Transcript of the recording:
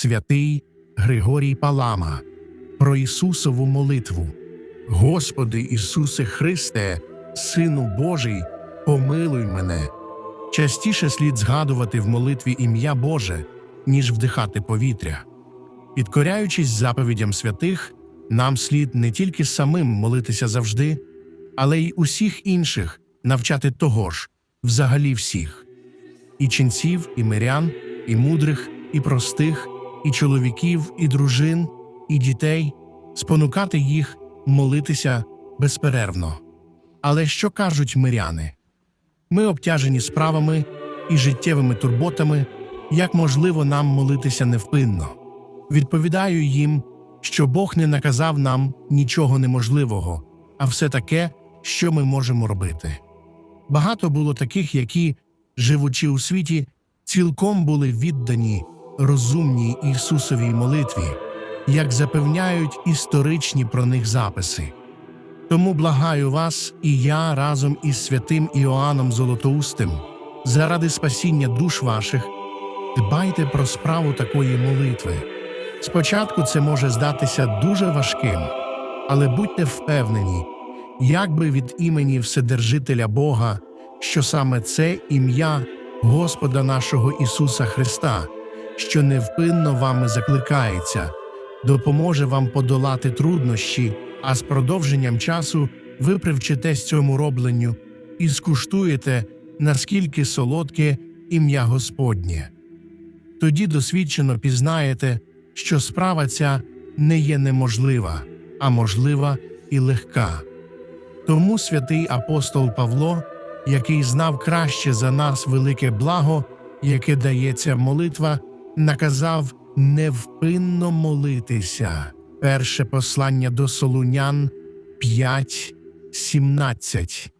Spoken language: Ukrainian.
святий Григорій Палама, про Ісусову молитву. Господи Ісусе Христе, Сину Божий, помилуй мене. Частіше слід згадувати в молитві ім'я Боже, ніж вдихати повітря. Підкоряючись заповідям святих, нам слід не тільки самим молитися завжди, але й усіх інших навчати того ж, взагалі всіх і ченців, і мирян, і мудрих, і простих, і чоловіків, і дружин, і дітей, спонукати їх молитися безперервно. Але що кажуть миряни? Ми обтяжені справами і життєвими турботами, як можливо нам молитися невпинно. Відповідаю їм, що Бог не наказав нам нічого неможливого, а все таке, що ми можемо робити. Багато було таких, які, живучи у світі, цілком були віддані розумній Ісусовій молитві, як запевняють історичні про них записи. Тому благаю вас і я разом із святим Іоанном Золотоустим, заради спасіння душ ваших, дбайте про справу такої молитви. Спочатку це може здатися дуже важким, але будьте впевнені, якби від імені Вседержителя Бога, що саме це ім'я Господа нашого Ісуса Христа, що невпинно вами закликається, допоможе вам подолати труднощі, а з продовженням часу ви привчитесь цьому робленню і скуштуєте, наскільки солодке ім'я Господнє. Тоді досвідчено пізнаєте, що справа ця не є неможлива, а можлива і легка. Тому святий апостол Павло, який знав краще за нас велике благо, яке дається молитва, наказав невпинно молитися. Перше послання до Солунян 5, 17.